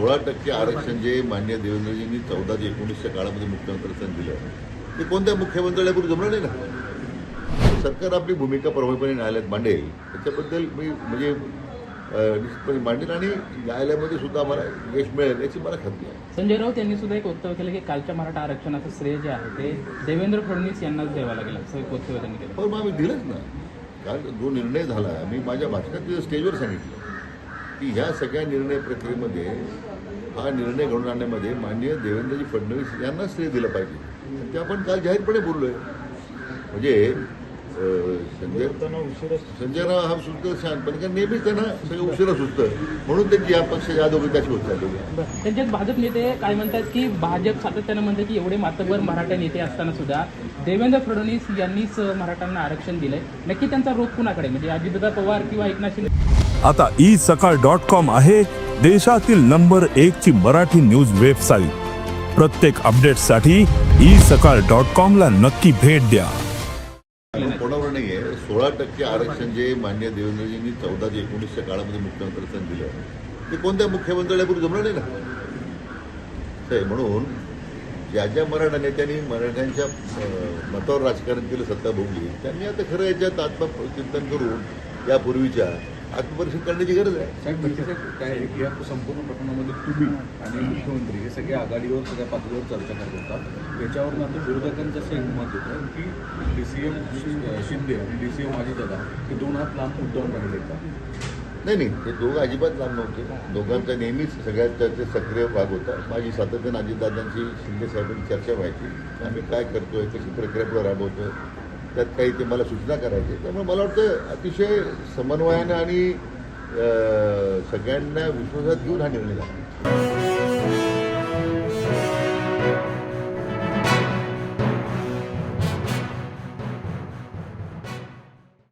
सोळा टक्के आरक्षण जे मान्य देवेंद्रजींनी चौदा ते एकोणीसच्या काळामध्ये मुख्यमंत्र्यांनी दिलं ते कोणत्या मुख्यमंत्र्याला जमलं नाही ना? सरकार आपली भूमिका प्रभावीपणे न्यायालयात मांडेल त्याच्याबद्दल मी म्हणजे निश्चितपणे मांडेल आणि न्यायालयामध्ये सुद्धा आम्हाला यश मिळेल याची मला खात्री आहे. संजय राऊत यांनी सुद्धा एक वक्तव्य केलं की कालच्या मराठा आरक्षणाचं श्रेय जे आहे ते देवेंद्र फडणवीस यांनाच द्यावं लागेल असं एक वक्तव्य त्यांनी केलं. पण मग आम्ही दिलंच ना. काल जो निर्णय झाला मी माझ्या भाषणात स्टेजवर सांगितलं की ह्या सगळ्या निर्णय प्रक्रियेमध्ये हा निर्णय घडून आणण्यामध्ये माननीय देवेंद्रजी फडणवीस यांना श्रेय दिलं पाहिजे. ते आपण काल जाहीरपणे बोललोय. म्हणजे संजय संजय राव हा सुचतं शांत पण कारण नेहमीच त्यांना सगळं उशिरा सुचतं म्हणून त्यांची या पक्षाच्या अधोगताची होत बरं. त्यांच्यात भाजप नेते काय म्हणतात की भाजप सातत्यानं म्हणतात की एवढे मातबर मराठा नेते असताना सुद्धा देवेंद्र फडणवीस यांनीच मराठ्यांना आरक्षण दिलंय. नक्की त्यांचा रोख कुणाकडे म्हणजे अजितदादा पवार किंवा एकनाथ शिंदे आता ई सकाळ डॉट कॉम आहे. देशातील नंबर एक ची मराठी न्यूज वेबसाईट. प्रत्येक अपडेटसाठी ई सकाळ डॉट कॉम ला नक्की भेट द्या. कोणावर नाही आहे सोळा टक्के आरक्षण जे मान्य देवेंद्रजींनी चौदा ते एकोणीसच्या काळामध्ये मुख्यमंत्र्यांना दिलं ते कोणत्या मुख्यमंत्र्यापूर्वी जमलं नाही ना? ते म्हणून ज्या ज्या मराठा नेत्यांनी मराठ्यांच्या मतावर राजकारण केलं सत्ता भोगली त्यांनी आता खरं याच्यात आत्मचिंतन करून यापूर्वीच्या आत्मपरीक्षण करण्याची गरज आहे. साहेब म्हणजे साहेब काय आहे की या संपूर्ण प्रकरणामध्ये तुम्ही आणि मुख्यमंत्री हे सगळे आघाडीवर सगळ्या पातळीवर चर्चा करत होता. याच्यावरून आता विरोधकांचं असं एक मत होतं की डी सी एम शिंदे आणि डी सी एम अजितदादा हे दोन हात लांब मुद्दाम राहिले का? नाही नाही ते दोघं अजिबात लांब नव्हते. दोघांचा नेहमीच सगळ्यात त्याचे सक्रिय भाग होता. माझी सातत्यानं अजितदादांची शिंदे साहेबांची चर्चा व्हायची. आम्ही काय करतोय कशी प्रक्रिया राबवतोय त्यात काही ते मला सूचना करायचे त्यामुळे मला वाटतं अतिशय समन्वयानं आणि सगळ्यांना विश्वासात घेऊन हा निर्णय झाला.